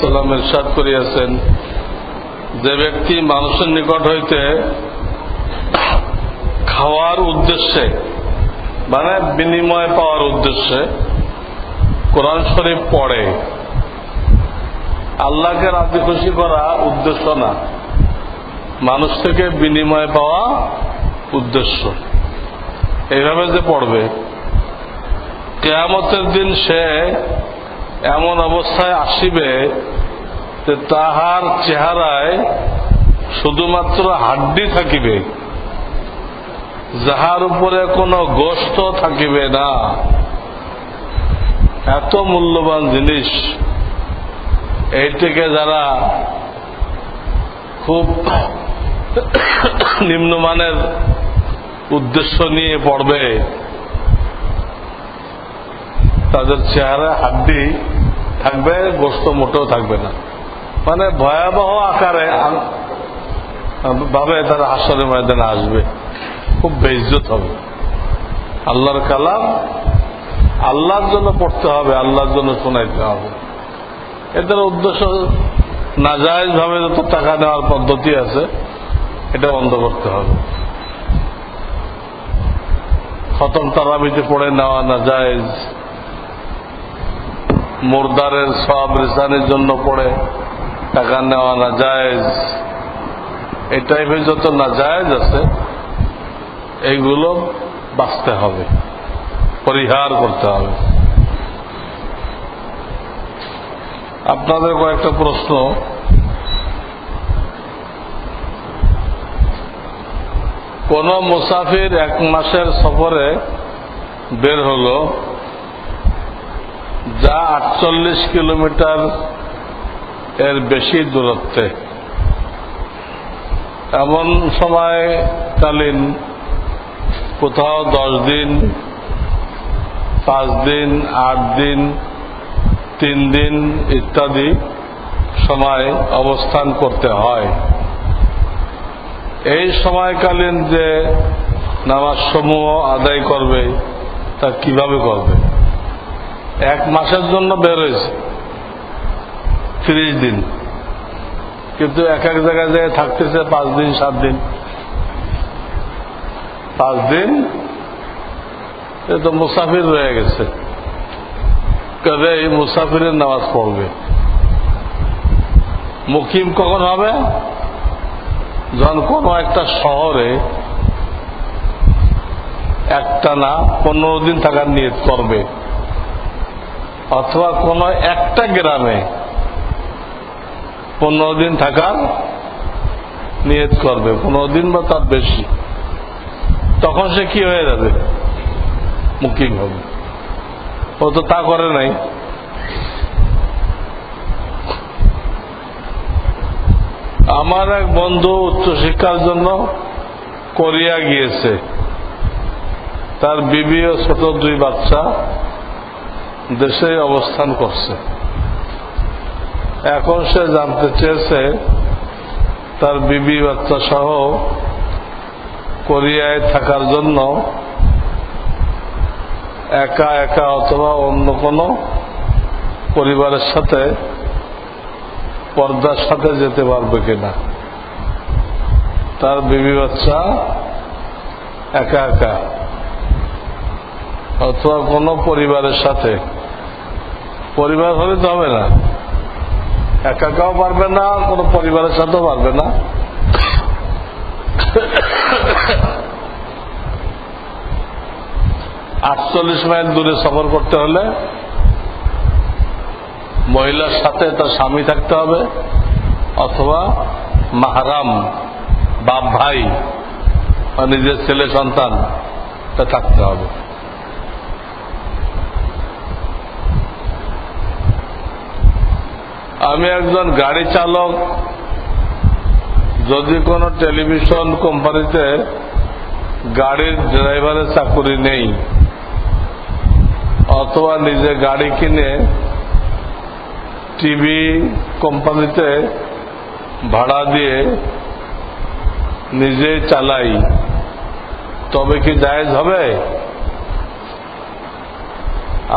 সাল্লাম ইরশাদ করিয়াছেন, যে ব্যক্তি মানুষের নিকট হইতে খাওয়ার উদ্দেশ্যে মানে বিনিময় পাওয়ার উদ্দেশ্যে কোরআন শরীফ পড়ে, আল্লাহকে রাজি খুশি করা উদ্দেশ্য না। মানুষ থেকে বিনিময় পাওয়া উদ্দেশ্য। এইভাবে যে পড়বে, কেয়ামতের দিন সে এমন অবস্থায় আসিবে যে তাহার চেহারায় শুধুমাত্র হাড্ডি থাকিবে, যাহার উপরে কোনো গোস্ত থাকিবে না। এত মূল্যবান জিনিস। এইটিকে যারা খুব নিম্নমানের উদ্দেশ্য নিয়ে পড়বে, তাদের চেহারা হাড্ডি থাকবে গোস্ত মোটেও থাকবে না। মানে ভয়াবহ আকারে ভাবে তারা হাসরে ময়দানে আসবে। খুব বেইজ্জত হবে। আল্লাহর কালাম আল্লাহর জন্য পড়তে হবে, আল্লাহর জন্য শোনাইতে হবে। এদের উদ্দেশ্য নাজায়জ ভাবে যত টাকা নেওয়ার পদ্ধতি আছে, এটা বন্ধ করতে হবে। খতম তারাবিতে পড়ে নেওয়া নাজায়জ মোরদারের সব রিসানের জন্য পড়ে, টাকা নেওয়া না জায়েজ এই টাইপের যত না জায়েজ আছে। এইগুলো বাঁচতে হবে, পরিহার করতে হবে। আপনাদের কয়েকটা প্রশ্ন। কোন মুসাফির এক মাসের সফরে বের হলো যা আটচল্লিশ কিলোমিটার এর বেশি দূরত্বে। এমন সময়কালীন কোথাও দশ দিন, পাঁচ দিন, আট দিন, তিন দিন ইত্যাদি সময় অবস্থান করতে হয়। এই সময়কালীন যে নামাজ সমূহ আদায় করবে, তা কীভাবে করবে? এক মাসের জন্য বের হয়েছে। ত্রিশ দিন। কিন্তু এক এক জায়গায় জায়গায় থাকতেছে পাঁচ দিন, সাত দিন। পাঁচ দিন এ তো মুসাফির রয়ে গেছে। কবে এই মুসাফিরের নামাজ পড়বে। মুকিম কখন হবে? যখন কোনো একটা শহরে একটা না পনেরো দিন থাকার নিয়ত করবে। অথবা কোন একটা গ্রামে পনেরো দিন থাকার নিয়ত করবে, পনেরো দিন বা তার বেশি। তখন সে কি হয়ে যাবে? মুকিম হবে। ও তো তা করে নাই। আমার এক বন্ধু উচ্চশিক্ষার জন্য কোরিয়া গিয়েছে। তার বিবি ও ছোট দুই বাচ্চা। দেশে অবস্থান করছে। এখন সে জানতে চেয়েছে, তার বিবি বাচ্চা সহ কোরিয়ায় থাকার জন্য একা একা অথবা অন্য কোনো পরিবারের সাথে পর্দার সাথে যেতে পারবে কিনা। তার বিবি বাচ্চা একা একা অথবা কোনো পরিবারের সাথে পরিবার হলে তো হবে না। একা একাও পারবে না, কোনো পরিবারের সাথেও পারবে না। আটচল্লিশ মাইল দূরে সফর করতে হলে মহিলার সাথে তার স্বামী থাকতে হবে অথবা মাহারাম বাপ ভাই বা নিজের ছেলে সন্তান তা থাকতে হবে। আমি একজন গাড়ি চালক। যদি কোনো টেলিভিশন কোম্পানিতে গাড়ির ড্রাইভারের চাকুরি নেই, অথবা নিজে গাড়ি কিনে টিভি কোম্পানিতে ভাড়া দিয়ে নিজে চালাই, তবে কি জায়েজ হবে?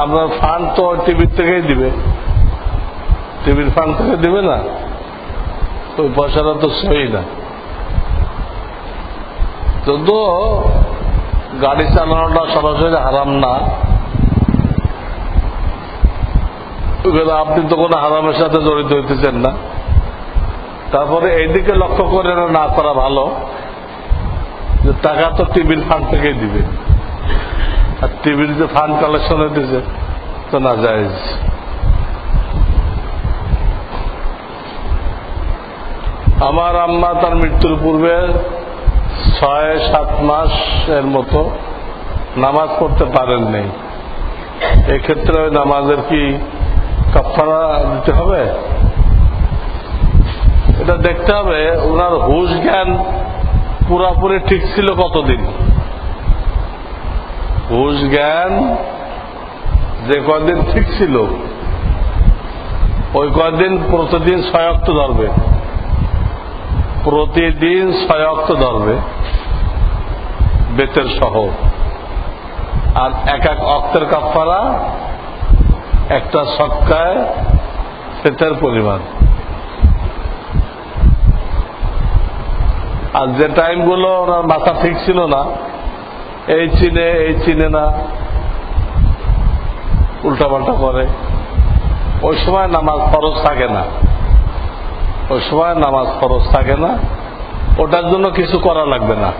আপনার ফান্ড তো টিভির থেকেই দিবে। টিভির ফান্ড থেকে দিবে না। ওই পয়সাটা তো সই না। যদিও গাড়ি চালানোটা সরাসরি হারাম না আপনি তো কোনো হারামের সাথে জড়িত হইতেছেন না। তারপরে এইদিকে লক্ষ্য করে না করা ভালো, যে টাকা তো টিভির ফান্ড থেকেই দিবে। আর টিভির যে ফান্ড কালেকশন হইতেছে, তো না যায় আমার আম্মা তার মৃত্যুর পূর্বে ছয়, সাত মাস এর মতো নামাজ পড়তে পারেননি। এক্ষেত্রে ওই নামাজের কি কাফারা দিতে হবে? এটা দেখতে হবে, ওনার হুশ জ্ঞান পুরাপুরি ঠিক ছিল কতদিন? হুশ জ্ঞান যে কদিন ঠিক ছিল? ওই কদিন প্রতিদিন ছয়ক্ত ধরবে। প্রতিদিন ছয়ক্ত ধরবে বেতের সহ। আর এক এক অক্তের কাপড়া একটা সক্কায় সেতের পরিমাণ। আর যে টাইমগুলো ওনার মাথা ঠিক ছিল না, এই চিনে এই চিনে না, উল্টাপাল্টা করে। ওই সময় নামাজ খরচ থাকে না। ওই সময় নামাজ খরচ থাকে না। ওটার জন্য কিছু করা লাগবে না।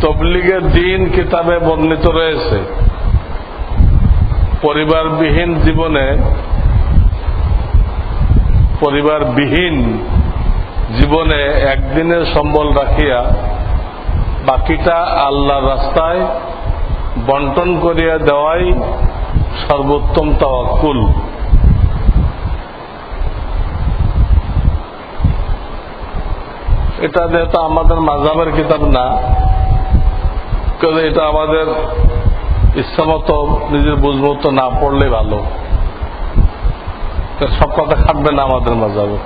তবলিগের দিন কিতাবে বর্ণিত রয়েছে। পরিবারবিহীন জীবনে পরিবারবিহীন জীবনে একদিনের সম্বল রাখিয়া বাকিটা আল্লাহর রাস্তায় বন্টন করিয়া দেওয়াই সর্বোত্তম তাওয়াক্কুল। এটা যেহেতু আমাদের মাজাবের কিতাব না কিন্তু এটা আমাদের ইচ্ছামতো নিজের বুঝমতো না পড়লে ভালো। সব কথা খাটবে না আমাদের মাজাবে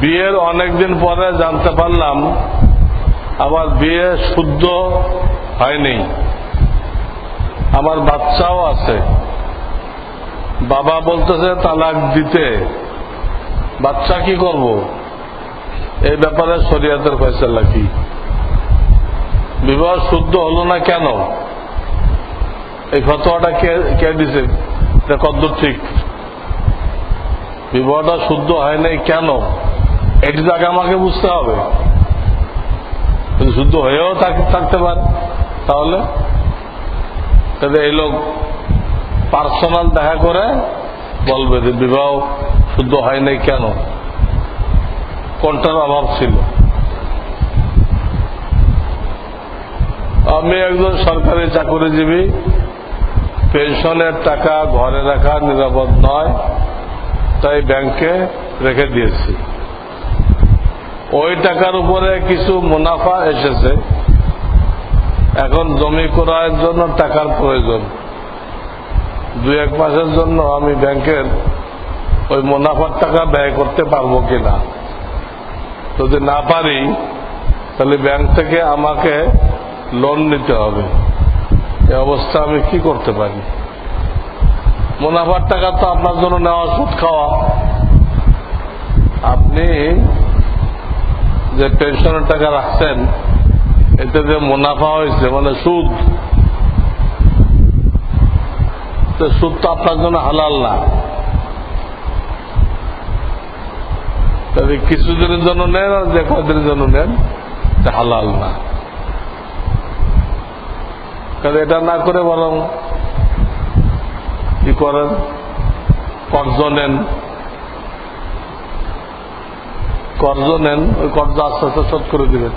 বিয়ের অনেকদিন পরে জানতে পারলাম, আমার বিয়ে শুদ্ধ হয়নি। আমার বাচ্চাও আছে। বাবা বলতেছে তালাক দিতে। বাচ্চা কি করব? এই ব্যাপারে শরিয়াতের ফয়সালা কি? বিবাহ শুদ্ধ হলো না কেন? এই ফতোয়াটা কে কে দিছে? কদ্দূর ঠিক। বিবাহটা শুদ্ধ হয় নাই কেন? এটি তাকে আমাকে বুঝতে হবে। শুদ্ধ হয়েও থাকতে পারে। তাহলে? তাহলে এই লোক পার্সোনাল দেখা করে বলবে যে বিবাহ শুদ্ধ হয় নাই কেন? কোনটার অভাব ছিল? আমি একজন সরকারি চাকরিজীবী। পেনশনের টাকা ঘরে রাখা নিরাপদ নয়, তাই ব্যাংকে রেখে দিয়েছি। ওই টাকার উপরে কিছু মুনাফা এসেছে। এখন জমি ক্রয়ের জন্য টাকার প্রয়োজন। দুই এক মাসের জন্য আমি ব্যাংকের ওই মুনাফার টাকা ব্যয় করতে পারব কিনা। যদি না পারি, তাহলে ব্যাংক থেকে আমাকে লোন নিতে হবে। এ অবস্থা আমি কি করতে পারি? মুনাফার টাকা তো আপনার জন্য নেওয়া, সুদ খাওয়া। আপনি যে পেনশনের টাকা রাখছেন, এতে যে মুনাফা হয়েছে মানে সুদ। তো সুদ তো আপনার জন্য হালাল না। তবে কিছুদিনের জন্য নেন আর যে কদিনের জন্য নেন হালাল না। কারণ এটা না করে বরং কি করেন? কর্জ নেন। কর্জ নেন ওই কর্জ আস্তে আস্তে শোধ করে দিবেন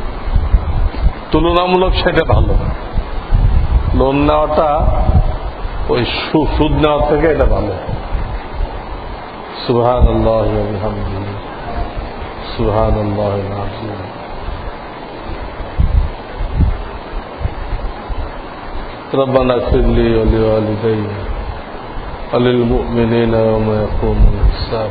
তুলনামূলক সেটা ভালো লোন নেওয়াটা ওই সুদ নেওয়ার থেকে এটা ভালো সুহান আল্লাহ সুহান আল্লাহ ربنا اغفر لي ولوالدي وللمؤمنين يوم يقوم الحساب